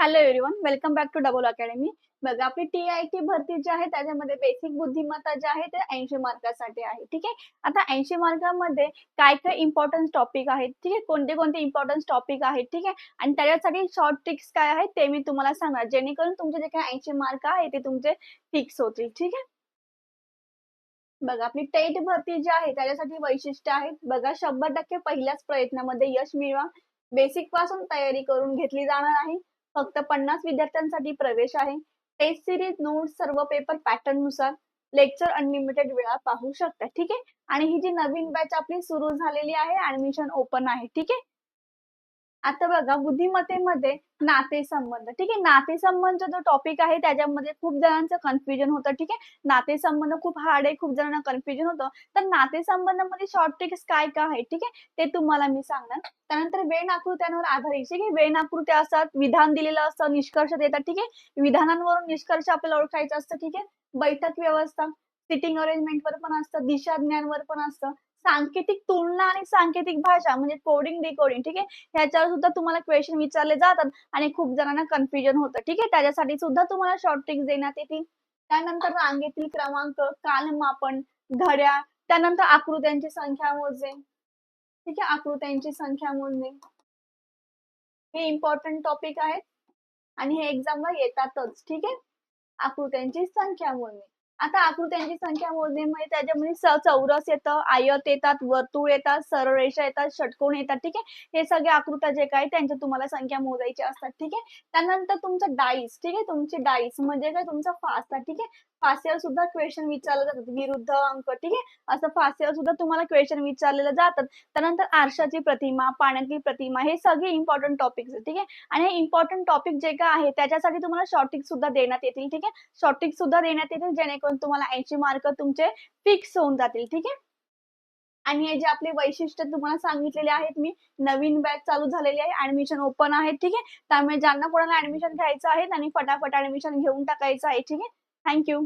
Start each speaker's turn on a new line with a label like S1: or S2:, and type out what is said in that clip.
S1: Hello everyone welcome back to double academy बघा आपली T I T भरती जी आहे त्याच्यामध्ये बेसिक बुद्धिमत्ता जे आहे ते ऐंशी मार्कासाठी आहे. ठीक आहे? आता ऐंशी मार्कामध्ये काय काय इम्पॉर्टन्स टॉपिक आहेत? ठीक आहे? कोणते कोणते इम्पॉर्टन्स टॉपिक आहेत? ठीक आहे? आणि त्याच्यासाठी शॉर्ट ट्रिक्स काय आहेत ते मी तुम्हाला सांगणार. जेणेकरून तुमचे जे काही ऐंशी मार्क आहे ते तुमचे फिक्स होतील. ठीक आहे? बघा आपली टेट भरती जी आहे त्याच्यासाठी वैशिष्ट्य आहेत. बघा शंभर टक्के पहिल्याच प्रयत्नामध्ये यश मिळवा. बेसिकपासून तयारी करून घेतली जाणार आहे. फक्त पन्नास विद्यार्थ्यांसाठी प्रवेश आहे. टेस्ट सिरीज नोट सर्व पेपर पॅटर्ननुसार लेक्चर अनलिमिटेड वेळा पाहू शकता. ठीक आहे? आणि ही जी नवीन बॅच आपली सुरू झालेली आहे ऍडमिशन ओपन आहे. ठीक आहे? आता बघा बुद्धिमत्तेमध्ये नातेसंबंध. ठीक आहे नातेसंबंध जो टॉपिक आहे त्याच्यामध्ये खूप जणांचं कन्फ्युजन होतं. ठीक आहे नातेसंबंध खूप हार्ड आहे खूप जणांना कन्फ्युजन होतं. तर नातेसंबंधामध्ये शॉर्ट ट्रिक्स काय काय आहे ठीक आहे ते तुम्हाला मी सांगणार. त्यानंतर वेण आकृत्यांवर आधारित. ठीक आहे वेण आकृत्या असतात विधान दिलेलं असतं निष्कर्ष देतात. ठीक आहे विधानांवरून निष्कर्ष आपल्याला ओळखायचं असतं. ठीक आहे बैठक व्यवस्था सिटिंग अरेंजमेंट वर पण असतं दिशा ज्ञानवर पण असतं. सांकेतिक तुलना आणि सांकेतिक भाषा म्हणजे कोडिंग डिकोडिंग ठीक आहे? ह्याच्यावर सुद्धा तुम्हाला क्वेश्चन विचारले जातात आणि खूप जणांना कन्फ्युजन होतं ठीक आहे? त्याच्यासाठी सुद्धा तुम्हाला शॉर्ट ट्रिक्स देण्यात येतील. त्यानंतर रांगेतील क्रमांक कालमापन घड्या त्यानंतर आकृत्यांची संख्या मोजणे ठीक आहे? आकृत्यांची संख्या मोजणे. हे इम्पॉर्टंट टॉपिक आहेत. आणि हे एक्झामला येतातच ठीक आहे? आकृत्यांची संख्या मोजणे. आता आकृत्यांची संख्या मोजणे म्हणजे त्याच्यामध्ये स- चौरस येतं आयत येतात वर्तुळ येतात सरळ रेषा येतात षटकोन येतात ठीक आहे? हे सगळे आकृत्या जे काय त्यांच्या तुम्हाला संख्या मोजायची असतात ठीक आहे? त्यानंतर तुमचं डाईस ठीक आहे? तुमची डाईस म्हणजे काय? तुमचा फास्ट ठीक आहे? फास्यावर सुद्धा क्वेश्चन विचारलं जातात विरुद्ध अंक ठीक आहे? असं फास्यावर सुद्धा तुम्हाला क्वेश्चन विचारलेलं जातात. त्यानंतर आरशाची प्रतिमा पाण्यातील प्रतिमा हे सगळे इम्पॉर्टंट टॉपिक्स ठीक आहे? आणि हे इम्पॉर्टंट टॉपिक जे काय आहे त्याच्यासाठी तुम्हाला शॉर्टिक सुद्धा देण्यात येतील ठीक आहे? शॉर्टिक सुद्धा देण्यात येतील जेणेकरून तुम्हाला ऐंशी मार्क तुमचे फिक्स होऊन जातील ठीक आहे? आणि हे जे आपले वैशिष्ट्य तुम्हाला सांगितलेले आहेत मी नवीन बॅच चालू झालेली आहे ऍडमिशन ओपन आहे ठीक आहे? त्यामुळे ज्यांना कोणाला ऍडमिशन घ्यायचं आहे त्यांनी फटाफट ऍडमिशन घेऊन टाकायचं आहे ठीक आहे? थँक्यू